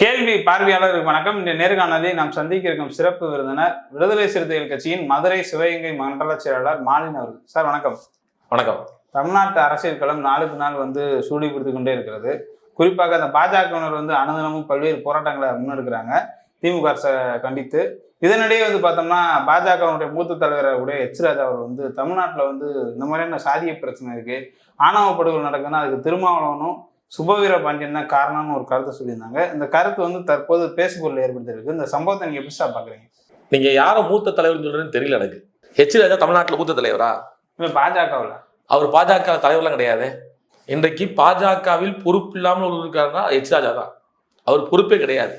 கேள்வி பார்வையாளருக்கு வணக்கம். இந்த நேர்காணலில் நாம் சந்திக்க இருக்கும் சிறப்பு விருந்தினர் விடுதலை சிறுத்தைகள் கட்சியின் மதுரை சிவகங்கை மண்டல செயலாளர் மாலின் அவர்கள். சார் வணக்கம். வணக்கம். தமிழ்நாட்டு அரசியல் களம் நாளுக்கு நாள் வந்து சூடி பிடித்து கொண்டே இருக்கிறது. குறிப்பாக அந்த பாஜகவினர் வந்து அனுதினமும் பல்வேறு போராட்டங்களை முன்னெடுக்கிறாங்க. திமுக அரசை கண்டித்து. இதனிடையே வந்து பார்த்தோம்னா பாஜகவுடைய மூத்த தலைவருடைய எச் ராஜா அவர் வந்து தமிழ்நாட்டில் வந்து இந்த மாதிரியான சாதிய பிரச்சனை இருக்கு. ஆணவ படுகொலை நடக்குதுன்னா அதுக்கு திருமாவளவனும் சுபவீர பாண்டியன் தான் காரணம்னு ஒரு கருத்தை சொல்லியிருந்தாங்க. இந்த கருத்து வந்து தற்போது பேசுபொருள் ஏற்படுத்தியிருக்கு. இந்த சம்பவத்தை நீங்க எப்படி சார் பாக்குறீங்க நீங்க யாரை மூத்த தலைவர்னு சொல்றேன்னு தெரியல எனக்கு. ஹெச் ராஜா தமிழ்நாட்டில் மூத்த தலைவரா? இப்போ பாஜகவில். அவர் பாஜக தலைவர்லாம் கிடையாது. இன்றைக்கு பாஜகவில் பொறுப்பு இல்லாமல் ஒரு இருக்காருன்னா ஹெச் ராஜா தான். அவர் பொறுப்பே கிடையாது.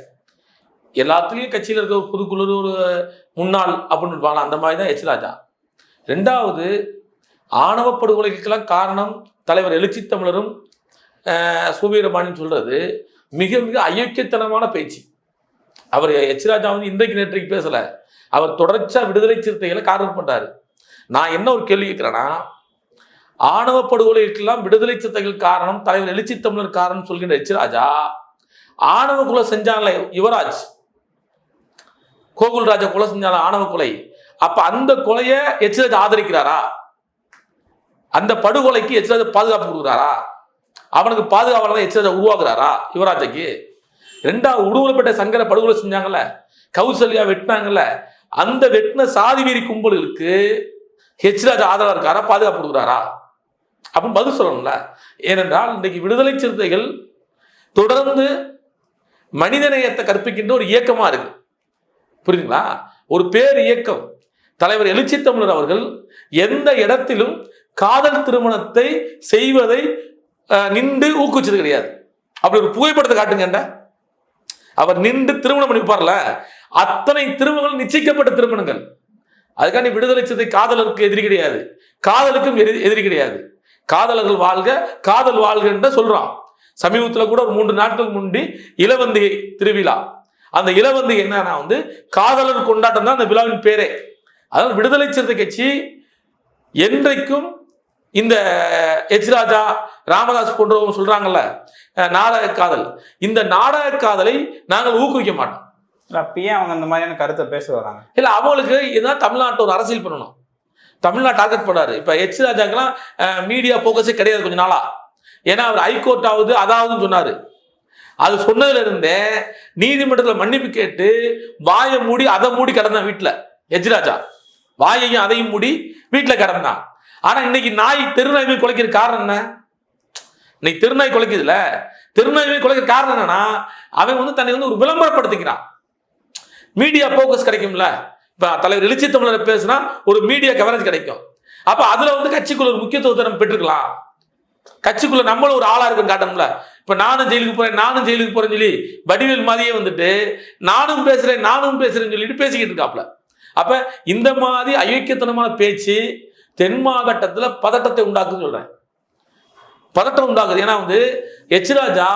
எல்லாத்துலேயும் கட்சியில் இருக்க ஒரு புதுக்குழு ஒரு முன்னாள் அப்படின்னு இருப்பாங்க அந்த மாதிரி தான் ஹெச் ராஜா. ரெண்டாவது ஆணவ படுகொலைக்கெல்லாம் காரணம் தலைவர் எழுச்சி தமிழரும் சுவீரபாணின்னு சொல்கிறது மிக மிக அயோக்கியத்தனமான பேச்சு. அவர் எச் ராஜா வந்து இன்றைக்கு நேற்றைக்கு பேசலை. அவர் தொடர்ச்சியாக விடுதலை சிறுத்தைகளை காரணம் பண்ணுறாரு நான் என்ன ஒரு கேள்வி கேட்கிறேன்னா ஆணவ படுகொலைக்கெல்லாம் விடுதலை சிறுத்தைகள் காரணம் தலைவர் எழுச்சி தமிழர் காரணம் சொல்கின்ற எச் ராஜா ஆணவ கொலை செஞ்சாங்களே யுவராஜ். கோகுல் ராஜா கொலை செஞ்சாங்க ஆணவ கொலை. அப்ப அந்த கொலையை எச் ராஜா ஆதரிக்கிறாரா? அந்த படுகொலைக்கு எச் ராஜா பாதுகாப்பு கொடுக்குறாரா? அவனுக்கு பாதுகாவலர் எச்சரிக்கை ராஜா உருவாக்குறாரா யுவராஜாக்கு? ரெண்டாவது உடுவலப்பட்ட சங்கர படுகொலை செஞ்சாங்கல்ல கௌசல்யா வெட்டினாங்கல்ல அந்த வெட்டின சாதி வீரி கும்பலுக்கு ஹெச் ராஜா இருக்காரா பாதுகாப்பு கொடுக்குறாரா? அப்படின்னு பதில் சொல்லணும்ல. ஏனென்றால் இன்றைக்கு விடுதலை சிறுத்தைகள் தொடர்ந்து மனிதநேயத்தை கற்பிக்கின்ற ஒரு இயக்கமாக இருக்கு. புரியுதுங்களா? ஒரு பேர் இயக்கம். தலைவர் எழுச்சி தமிழர் அவர்கள் எந்த இடத்திலும் காதல் திருமணத்தை செய்வதை நின்று ஊக்குவிச்சது கிடையாது. அப்படி ஒரு புகைப்படத்தை காட்டுங்கண்ட அவர் நின்று திருமணம் பண்ணிப்பார்ல அத்தனை திருமணங்கள் நிச்சயிக்கப்பட்ட திருமணங்கள். அதுக்காண்டி விடுதலை காதலருக்கு எதிரி கிடையாது. காதலுக்கும் எதிரி எதிரி கிடையாது. காதலர்கள் வாழ்க காதல் வாழ்கன்ற சொல்றான். சமீபத்தில் கூட ஒரு மூன்று நாட்கள் முன்பு இளவந்திகை திருவிழா. அந்த இளவந்தி என்னன்னா வந்து காதலர் கொண்டாட்டம் தான் அந்த விழாவின் பேரே. அதனால் விடுதலை சிறுத்தை கட்சி என்றைக்கும் இந்த எச் ராஜா ராமதாஸ் போன்றவங்க சொல்றாங்கல்ல நாடக காதல். இந்த நாடக காதலை நாங்கள் ஊக்குவிக்க மாட்டோம். அப்பயே அவங்க இந்த மாதிரியான கருத்தை பேச வராங்க? இல்ல அவங்களுக்கு இதுதான் தமிழ்நாட்டு ஒரு அரசியல் பண்ணணும். தமிழ்நாடு டார்கெட் பண்ணாரு. இப்ப எச் ராஜாக்கெல்லாம் மீடியா போக்கஸே கிடையாது கொஞ்ச நாளா. ஏன்னா அவர் ஹைகோர்ட் ஆகுது அதாவதுன்னு சொன்னாரு. அது சொன்னதுல இருந்தே நீதிமன்றத்துல மன்னிப்பு கேட்டு வாயை மூடி அதை மூடி கிடந்தான் வீட்டுல எச் ராஜா. வாயையும் அதையும் மூடி வீட்டுல கிடந்தான். ஆனா இன்னைக்கு நாய் தெருநாய் குலைக்கிற காரணம் என்ன? இன்னைக்கு தெருநாய் குலைக்குதுல தெருநாய் குலைக்கிற காரணம் என்னன்னா அவன் வந்து தன்னை வந்து ஒரு விளம்பரப்படுத்திக்கிறான். மீடியா போக்கஸ் கிடைக்கும்ல? இப்ப தலைவர் எழுச்சி தமிழர் பேசுனா ஒரு மீடியா கவரேஜ் கிடைக்கும். அப்ப அதுல வந்து கட்சிக்குள்ள ஒரு முக்கியத்துவத்தை நம்ம பெற்றுக்கலாம். கட்சிக்குள்ள நம்மளும் ஒரு ஆளா இருக்குன்னு காட்டணும்ல? இப்ப நானும் ஜெயிலுக்கு போறேன் நானும் ஜெயிலுக்கு போறேன்னு சொல்லி வடிவேல் மாதிரியே வந்துட்டு நானும் பேசுறேன் நானும் பேசுறேன்னு சொல்லிட்டு பேசிக்கிட்டு இருக்காப்ல. அப்ப இந்த மாதிரி அயோக்கியத்தனமான பேச்சு தென் மாவட்டத்துல பதட்டத்தை உண்டாக்குன்னு சொல்றேன். பதட்டம் உண்டாக்குது. ஏன்னா வந்து எச் ராஜா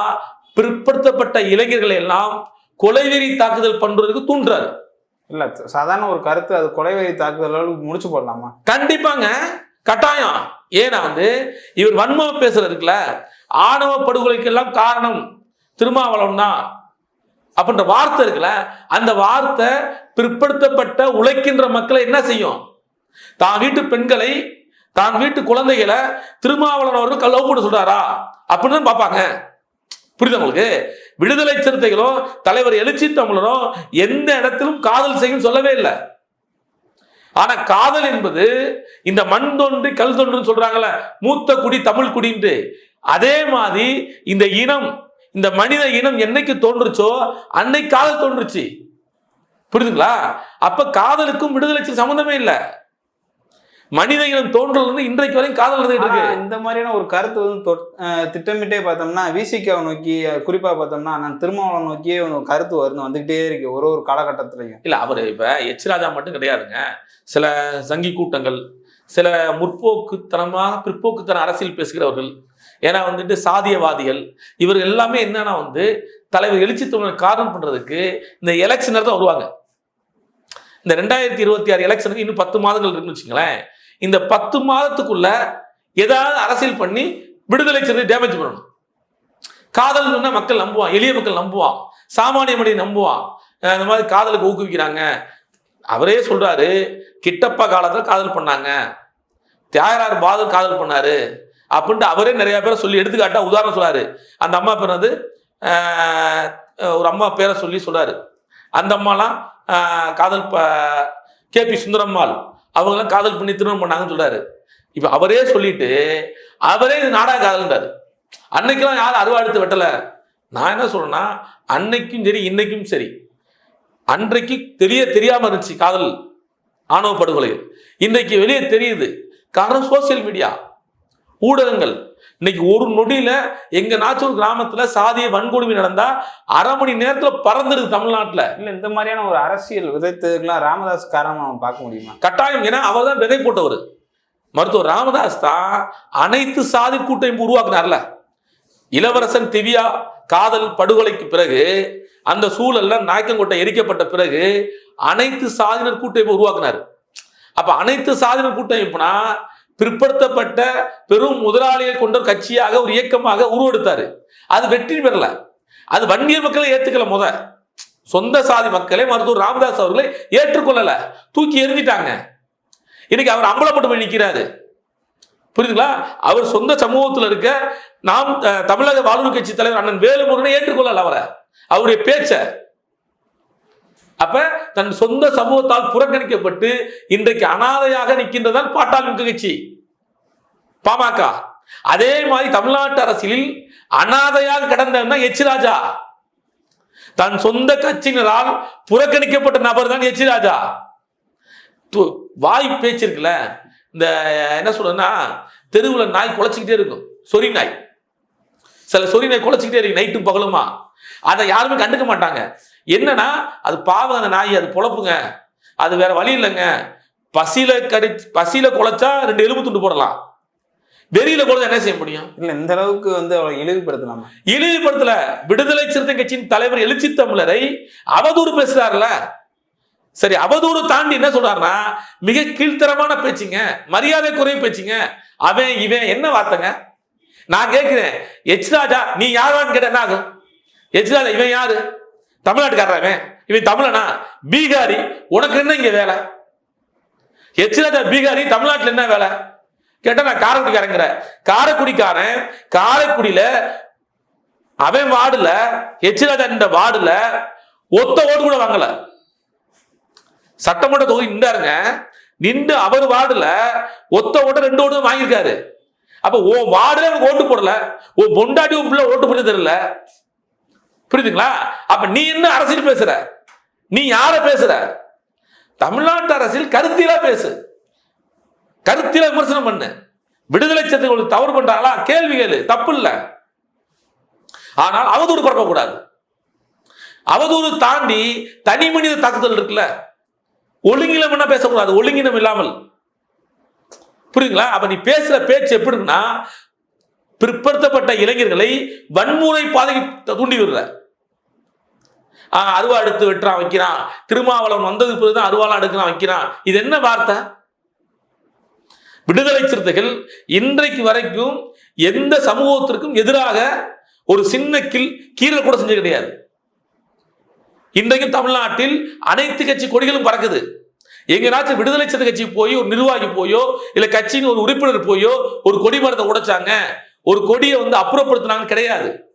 பிற்படுத்தப்பட்ட இளைஞர்களை எல்லாம் கொலைவெறி தாக்குதல் பண்றதுக்கு தூண்டுறாரு. இல்ல சாதாரண ஒரு கருத்து அது கொலைவெறி தாக்குதல் முடிச்சு போடலாமா? கண்டிப்பாங்க. கட்டாயம். ஏன்னா வந்து இவர் வன்மமா பேசுறது இருக்குல்ல ஆணவ படுகொலைக்கெல்லாம் காரணம் திருமாவளவன் தான். அப்படின்ற வார்த்தை இருக்குல்ல அந்த வார்த்தை பிற்படுத்தப்பட்ட உழைக்கின்ற மக்களை என்ன செய்யும்? தான் வீட்டு பெண்களை தான் வீட்டு குழந்தைகளை திருமாவளவன் அவர்கள் லவ் பண்ண சொல்றாரா? அப்படின்னு தான் பார்ப்பாங்க. புரியுது உங்களுக்கு? விடுதலை சிறுத்தைகளோ தலைவர் எழுச்சி தமிழரோ எந்த இடத்திலும் காதல் செய்யும் சொல்லவே இல்லை. ஆனா காதல் என்பது இந்த மண் தொன்று கல் தொன்றுன்னு சொல்றாங்கல்ல மூத்த குடி தமிழ் குடின்ட்டு. அதே மாதிரி இந்த இனம் இந்த மனித இனம் என்னைக்கு தோன்றுச்சோ அன்னைக்கு காதல் தோன்றுச்சு. புரியுதுங்களா? அப்ப காதலுக்கும் விடுதலைக்கு சம்மந்தமே இல்லை. மனித இனம் தோன்றல் இருந்து இன்றைக்கு வரையும் காதல் நடந்துட்டு இருக்கு. இந்த மாதிரியான ஒரு கருத்து வந்து திட்டமிட்டே பார்த்தோம்னா விசிகாவை நோக்கி குறிப்பா பார்த்தோம்னா நான் திருமாவளவன் நோக்கியே ஒரு கருத்து வருது வந்துகிட்டே இருக்கு ஒரு ஒரு காலகட்டத்திலையும். இல்ல அவர் இப்ப எச் ராஜா மட்டும் கிடையாதுங்க. சில சங்கி கூட்டங்கள் சில முற்போக்குத்தனமாக பிற்போக்குத்தன அரசியல் பேசுகிறவர்கள் ஏன்னா வந்துட்டு சாதியவாதிகள் இவர்கள் எல்லாமே என்னன்னா வந்து தலைவர் எழுச்சி தமிழர் காரணம் பண்றதுக்கு இந்த எலெக்ஷனர் தான் வருவாங்க. இந்த ரெண்டாயிரத்தி இருபத்தி ஆறு எலெக்ஷனுக்கு இன்னும் பத்து மாதங்கள் இருக்குன்னு வச்சுங்களேன். இந்த பத்து மாதத்துக்குள்ள ஏதாவது அரசியல் பண்ணி விடுதலை சிறுத்தை டேமேஜ் பண்ணணும். காதல் சொன்னா மக்கள் நம்புவான் எளிய மக்கள் நம்புவான் சாமானிய மனிதன் நம்புவான். இந்த மாதிரி காதலுக்கு ஊக்குவிக்கிறாங்க. அவரே சொல்றாரு கிட்டப்பா காலத்துல காதல் பண்ணாங்க. தியாகரார் பாதல் காதல் பண்ணாரு. அப்படின்ட்டு அவரே நிறைய பேரை சொல்லி எடுத்துக்காட்டா உதாரணம் சொல்றாரு. அந்த அம்மா பேர் வந்து ஒரு அம்மா பேரை சொல்லி சொல்றாரு. அந்த அம்மாலாம் காதல் கே பி சுந்தரம்மாள். அவங்களாம் காதல் பண்ணி திருமணம் பண்ணாங்கன்னு சொல்றாரு. இப்போ அவரே சொல்லிட்டு அவரே இது நாடக காதல்ன்றாரு. அன்னைக்கெல்லாம் யாரும் அருவா எடுத்து வெட்டல. நான் என்ன சொல்றேன்னா அன்னைக்கும் சரி இன்னைக்கும் சரி. அன்றைக்கு தெரிய தெரியாம இருந்துச்சு காதல் ஆணவ படுகொலைகள் இன்றைக்கு வெளியே தெரியுது. காரணம் சோசியல் மீடியா ஊடகங்கள். இன்னைக்கு ஒரு நொடியில எங்க நாச்சூர் கிராமத்துல சாதிய வன்கொடுமை நடந்தா அரை மணி நேரத்துல பறந்துடுது தமிழ்நாட்டுல. இல்ல இந்த மாதிரியான ஒரு அரசியல் விதைத்ததுக்கெல்லாம் ராமதாஸ் காரணம் நம்ம பார்க்க முடியுமா? கட்டாயம். ஏன்னா அவர் தான் விதை போட்டவர். மருத்துவர் ராமதாஸ் தான் அனைத்து சாதி கூட்டமைப்பு உருவாக்குனார்ல. இளவரசன் திவ்யா காதல் படுகொலைக்கு பிறகு அந்த சூழல்ல நாயக்கங்கோட்டை எரிக்கப்பட்ட பிறகு அனைத்து சாதியினர் கூட்டமைப்பு உருவாக்குனார். அப்ப அனைத்து சாதியினர் கூட்டமைப்புனா பிற்படுத்தப்பட்ட பெரும் முதலாளியை கொண்ட ஒரு கட்சியாக ஒரு இயக்கமாக உருவெடுத்தாரு. அது வெற்றி பெறல. அது வன்னியர் மக்களை ஏத்துக்கல முத. சொந்த சாதி மக்களை மருத்துவர் ராமதாஸ் அவர்களை ஏற்றுக்கொள்ளல. தூக்கி எறிஞ்சிட்டாங்க. இன்னைக்கு அவர் அம்பலப்பட்டு போய் நிற்கிறாரு புரியுதுங்களா? அவர் சொந்த சமூகத்தில் இருக்க நாம் தமிழக வாழ்வு கட்சி தலைவர் அண்ணன் வேலுமுருகனை ஏற்றுக்கொள்ளல அவரை. அவருடைய பேச்சை அப்ப தன் சொந்த சமூகத்தால் புறக்கணிக்கப்பட்டு இன்றைக்கு அனாதையாக நிற்கின்றதான் பாட்டாளி மக்கள் கட்சி. பாமக. அதே மாதிரி தமிழ்நாட்டு அரசியலில் அனாதையாக கடந்தவன் எச் ராஜா. தன் சொந்த கட்சியினரால் புறக்கணிக்கப்பட்ட நபர் தான் எச் ராஜா. வாய் பேச்சு இருக்குல்ல? இந்த என்ன சொல்றதுன்னா தெருவில் நாய் குலைச்சிக்கிட்டே இருக்கும். சொறி நாய். சில சொறி நாய் குலைச்சிக்கிட்டே இருக்கு நைட்டும் பகலுமா. அதை யாருமே கண்டுக்க மாட்டாங்க. என்னன்னா அது பாவம் அந்த நாய் அது பொழப்புங்க. அது வேற வழி இல்லைங்க. பசியில கடி பசியில குலைச்சா ரெண்டு எலும்பு துண்டு போடலாம். வெறியில குலைச்சா என்ன செய்ய முடியும்? இல்ல இந்த அளவுக்கு வந்து அவரை இழிவுபடுத்தலாமா? இழிவுபடுத்தல. விடுதலை சிறுத்தை கட்சியின் தலைவர் எழுச்சி தமிழரை அவதூறு பேசுறாருல சரி அவதூறு தாண்டி என்ன சொல்றாருன்னா மிக கீழ்த்தரமான பேச்சுங்க மரியாதை குறைய பேச்சுங்க. அவன் இவன் என்ன வார்த்தைங்க? நான் கேட்கிறேன் எச் ராஜா நீ யாரான்னு கேட்ட என்ன ஆகும்? எச் ராஜா இவன் யாரு? தமிழ்நாட்டுக்காரன் இவன்? தமிழனா? பீகாரி. உனக்கு என்ன இங்க வேலை? எச் பீகாரி தமிழ்நாட்டில் என்ன வேலை? கேட்டா நான் காரைக்குடிக்காரங்கிற. காரைக்குடிக்காரன் காரைக்குடியில அவன் வார்டுல எச்சிராஜா என்ற இந்த வார்டுல ஒத்த ஓட்டு கூட வாங்கல. சட்டமன்ற தொகுதி நின்றாருங்க. நின்று அவர் வார்டுல ஒத்த ஓட்டு ரெண்டு ஓட்டு வாங்கியிருக்காரு. அப்ப ஓ வார்டுல எனக்கு ஓட்டு போடல. ஓ பொண்டாட்டி உன் பிள்ளை ஓட்டு போட்டு தெரியல. புரியுதுங்களா? அப்ப நீ என்ன அரசியல் பேசுற? நீ யார பேசுற? தமிழ்நாட்டு அரசியல் கருத்தில பேசு. கருத்தில விமர்சனம் பண்ணு. விடுதலை சத்துக்கள் தவறு பண்றாங்களா? கேள்வி கேளு. தப்பு இல்ல. ஆனால் அவதூறு பரப்பக்கூடாது. அவதூறு தாண்டி தனி மனித தாக்குதல் இருக்குல்ல. ஒழுங்கினம் என்ன பேசக்கூடாது? ஒழுங்கினம் இல்லாமல். புரியுங்களா அப்ப நீ பேசுற பேச்சு எப்படி இருக்குன்னா பிற்படுத்தப்பட்ட இளைஞர்களை வன்முறை பாதைக்கு தூண்டி விடுற. அருவா எடுத்து வெட்டுறான் வைக்கிறான். திருமாவளவன் வந்தது பிறகுதான் அருவாலாம் எடுக்கிறான் வைக்கிறான். இது என்ன வார்த்தை? விடுதலை சிறுத்தைகள் இன்றைக்கு வரைக்கும் எந்த சமூகத்திற்கும் எதிராக ஒரு சின்ன கில் கீழே கூட செஞ்சது கிடையாது. இன்றைக்கும் தமிழ்நாட்டில் அனைத்து கட்சி கொடிகளும் பறக்குது. எங்கேனாச்சும் விடுதலை சிறுத்தை கட்சி போய் ஒரு நிர்வாகி போயோ இல்லை கட்சியின் ஒரு உறுப்பினர் போயோ ஒரு கொடி மரத்தை உடைச்சாங்க. ஒரு கொடியை வந்து அப்புறப்படுத்தினாங்க கிடையாது.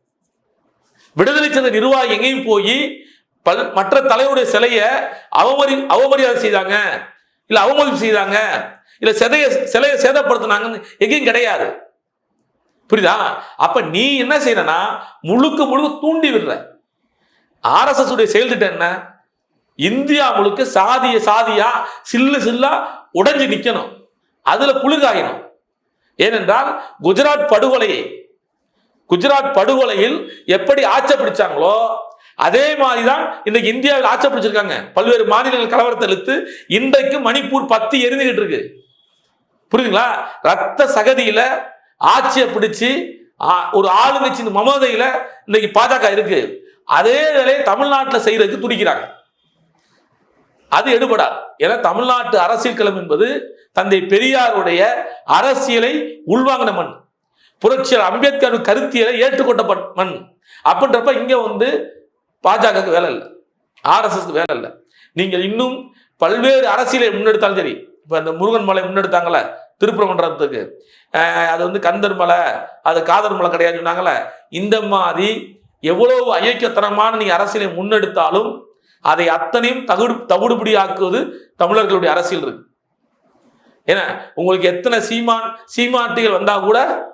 விடுதலை சிறுத்தை நிர்வாகி எங்கேயும் போய் பல் மற்ற தலைவருடைய சிலையை அவமரி அவமரியாதை செய்தாங்க. இல்ல அவமதிப்பு செய்தாங்க. இல்ல சிலையை சிலையை சேதப்படுத்தினாங்கன்னு எங்கேயும் கிடையாது. புரியுதா? அப்ப நீ என்ன செய்யறனா முழுக்க முழுக்க தூண்டி விடுற. ஆர்எஸ்எஸ் உடைய செயல்திட்டம் என்ன? இந்தியா முழுக்க சாதிய சாதியா சில்லு சில்லா உடைஞ்சு நிக்கணும். அதுல குளிர்காயணும். ஏனென்றால் குஜராத் படுகொலையை குஜராத் படுகொலையில் எப்படி ஆட்சி பிடிச்சாங்களோ அதே மாதிரி தான் இன்னைக்கு இந்தியாவில் ஆட்சி பிடிச்சிருக்காங்க. பல்வேறு மாநிலங்கள் கலவரத்தை இழுத்து இன்றைக்கு மணிப்பூர் பத்து எரிஞ்சுக்கிட்டு இருக்கு. புரியுதுங்களா? ரத்த சகதியில ஆட்சியை பிடிச்சு ஒரு ஆளுங்கட்சி மமதையில இன்னைக்கு பாஜக இருக்கு. அதே வேலையை தமிழ்நாட்டில் செய்யறதுக்கு துடிக்கிறாங்க. அது எடுபடாது. ஏன்னா தமிழ்நாட்டு அரசியல் களம் என்பது தந்தை பெரியாருடைய அரசியலை உள்வாங்கின மண். புரட்சியர் அம்பேத்கர் கருத்தியலை ஏற்றுக்கொண்ட பட்- மண். அப்படின்றப்ப இங்க வந்து பாஜகவுக்கு வேலை இல்லை. ஆர்எஸ்எஸ்க்கு வேலை இல்லை. நீங்கள் இன்னும் பல்வேறு அரசியலை முன்னெடுத்தாலும் சரி இப்போ இந்த முருகன் மலை முன்னெடுத்தாங்களே திருப்பரங்குன்றத்துக்கு. மன்றத்துக்கு அது வந்து கந்தர் மலை அது காதர் மலை கிடையாதுன்னு சொன்னாங்கல்ல இந்த மாதிரி எவ்வளவு அயோக்கியத்தனமான நீ அரசியலை முன்னெடுத்தாலும் அதை அத்தனையும் தகுடு தவிடுபடியாக்குவது தமிழர்களுடைய அரசியல் இருக்கு. ஏன்னா உங்களுக்கு எத்தனை சீமான் சீமாட்டிகள் வந்தா கூட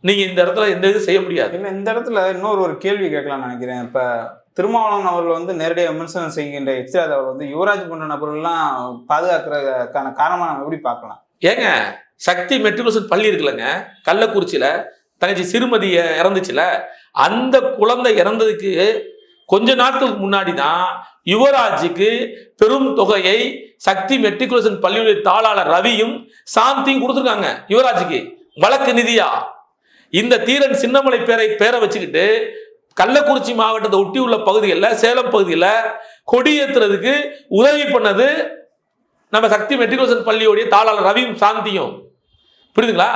நீங்க இந்த இடத்துல எந்த இது செய்ய முடியாது. இந்த இடத்துல இன்னொரு ஒரு கேள்வி கேட்கலாம்னு நினைக்கிறேன். இப்போ திருமாவளவன் அவர்கள் வந்து நேரடியாக விமர்சனம் செய்கின்ற எச்ராஜ் அவர் வந்து யுவராஜ் போன்ற நபர்கள்லாம் பாதுகாக்கிறதுக்கான காரணமாக நம்ம எப்படி பார்க்கலாம்? ஏங்க சக்தி மெட்ரிகுலேஷன் பள்ளி இருக்குல்லங்க. கள்ளக்குறிச்சியில தங்கச்சி சிறுமதி இ- இறந்துச்சுல. அந்த குழந்தை இறந்ததுக்கு கொஞ்ச நாட்களுக்கு முன்னாடி தான் யுவராஜுக்கு பெரும் தொகையை சக்தி மெட்ரிகுலேஷன் பள்ளியுடைய தாளாளர் ரவியும் சாந்தியும் கொடுத்துருக்காங்க யுவராஜுக்கு. வழக்கு நிதியா. இந்த தீரன் சின்னமலை பேரை பேரை வச்சுக்கிட்டு கள்ளக்குறிச்சி மாவட்டத்தை ஒட்டி உள்ள பகுதிகளில் சேலம் பகுதியில் கொடியேற்றுறதுக்கு உதவி பண்ணது நம்ம சக்தி மெட்ரிகுலேஷன் பள்ளியோடைய தாளாளர் ரவியும் சாந்தியும். புரியுதுங்களா?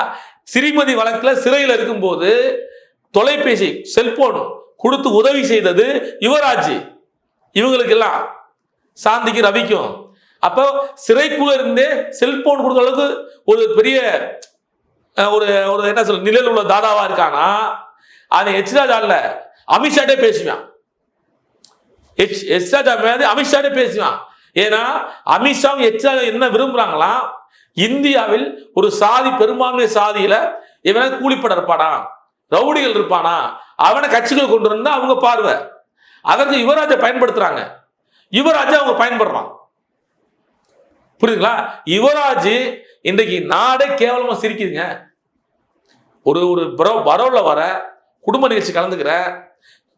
சிறிமதி வழக்கில் சிறையில் இருக்கும்போது தொலைபேசி செல்போன் கொடுத்து உதவி செய்தது யுவராஜ். இவங்களுக்கெல்லாம் சாந்திக்கு ரவிக்கும். அப்போ சிறைக்குள்ள இருந்தே செல்போன் கொடுக்குற அளவுக்கு ஒரு பெரிய ஒரு ஒரு என்ன சொல்ல நிலையில் உள்ள தாதாவா இருக்கானா? அது ஹெச்ராஜா இல்ல அமித்ஷாட்டே பேசுவான். எச் எச்ராஜா மேலே அமித்ஷாட்டே பேசுவான். ஏன்னா அமித்ஷாவும் ஹெச்ராஜா என்ன விரும்புறாங்களா? இந்தியாவில் ஒரு சாதி பெரும்பான்மை சாதியில இவன கூலிப்பட இருப்பானா? ரவுடிகள் இருப்பானா? அவனை கட்சிகள் கொண்டு வந்தா அவங்க பார்வை. அதற்கு யுவராஜை பயன்படுத்துறாங்க. யுவராஜை அவங்க பயன்படுறான். புரியுதுங்களா? யுவராஜ் இன்றைக்கு நாடே கேவலமா சிரிக்குதுங்க. ஒரு ஒரு பரோ பரோல வர குடும்ப நிகழ்ச்சி கலந்துக்கிற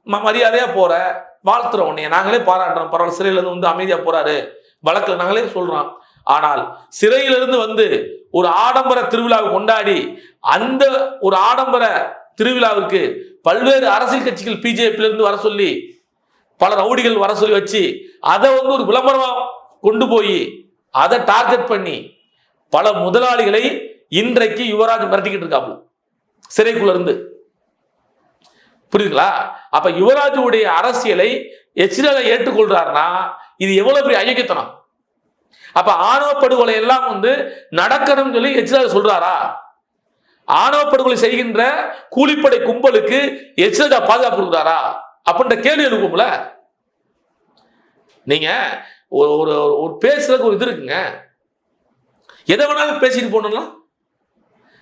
மரியாதையா போற வாழ்த்துறோம் உன்னைய நாங்களே பாராட்டுறோம். பரவாயில்ல சிறையில இருந்து வந்து அமைதியா போறாரு. வழக்கில் நாங்களே சொல்றோம். ஆனால் சிறையிலிருந்து வந்து ஒரு ஆடம்பர திருவிழாவை கொண்டாடி அந்த ஒரு ஆடம்பர திருவிழாவிற்கு பல்வேறு அரசியல் கட்சிகள் பிஜேபியில இருந்து வர சொல்லி பல ரவுடிகள் வர சொல்லி வச்சு அதை வந்து ஒரு விளம்பரமா கொண்டு போய் அதை டார்கெட் பண்ணி பல முதலாளிகளை இன்றைக்கு யுவராஜ் மிரட்டிக்கிட்டு இருக்காப்புல சிறைக்குள்ள இருந்து புரியுதுங்களா? அப்ப யுவராஜுடைய அரசியலை எச்சிரலை ஏற்றுக்கொள்றாருன்னா இது எவ்வளவு பெரிய அயோக்கியத்தனம்? அப்ப ஆணவ படுகொலை எல்லாம் வந்து நடக்கணும்னு சொல்லி எச்சிரல் சொல்றாரா? ஆணவ படுகொலை செய்கின்ற கூலிப்படை கும்பலுக்கு எச்சரிக்கா பாதுகாப்பு கொடுக்குறாரா? அப்படின்ற கேள்வி எழுப்பும்ல. நீங்க ஒரு ஒரு ஒரு பேசுறதுக்கு ஒரு இது இருக்குங்க. எதை வேணாலும் பேசிட்டு போனலாம்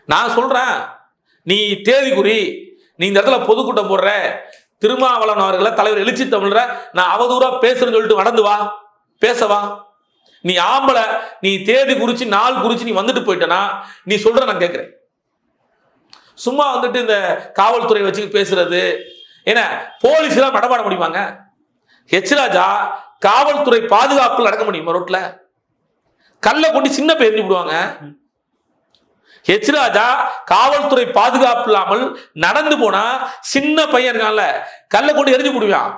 நான் சொல்றேன் நீ தேதி குறி நீ இந்த இடத்துல பொதுக்கூட்டம் போடுற திருமாவளவன் அவர்களை தலைவர் எழுச்சி தமிழ்ற நான் அவதூறா பேசுறேன்னு சொல்லிட்டு நடந்து வா பேசவா நீ ஆம்பளை நீ தேதி குறிச்சு நாள் குறிச்சு நீ வந்துட்டு போயிட்டனா நீ சொல்ற நான் கேட்கிறேன். சும்மா வந்துட்டு இந்த காவல்துறை வச்சு பேசுறது. ஏன்னா போலீஸ் எல்லாம் நடமாட முடியுமாங்க? ஹெச்ராஜா காவல்துறை பாதுகாப்பில் நடக்க முடியுமா ரோட்ல? கல்லை கொண்டு சின்ன பேர் விடுவாங்க. ஹெச் ராஜா காவல்துறை பாதுகாப்பு இல்லாமல் நடந்து போனா சின்ன பையன் இருக்கான்ல கல்லை கொண்டு எரிஞ்சு விடுவான்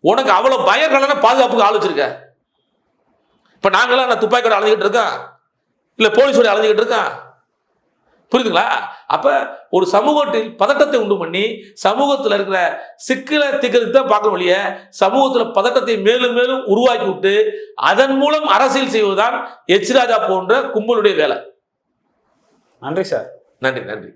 உனக்கு அவ்வளவு பயங்கரமான பாதுகாப்புக்கு ஆள் வச்சிருக்க. இப்ப நாங்களாம் நான் துப்பாக்கியோட அழைஞ்சிக்கிட்டு இருக்கோம்? இல்ல போலீஸோட அழைஞ்சிக்கிட்டு இருக்கான் புரியுதுங்களா? அப்ப ஒரு சமூகத்தில் பதட்டத்தை உண்டு பண்ணி சமூகத்துல இருக்கிற சிக்கலை திக்கிறதுக்கு தான் பார்க்க வழிய சமூகத்துல பதட்டத்தை மேலும் மேலும் உருவாக்கி விட்டு அதன் மூலம் அரசியல் செய்வதுதான் எச் ராஜா போன்ற கும்பலுடைய வேலை. நன்றி சார். நன்றி நன்றி.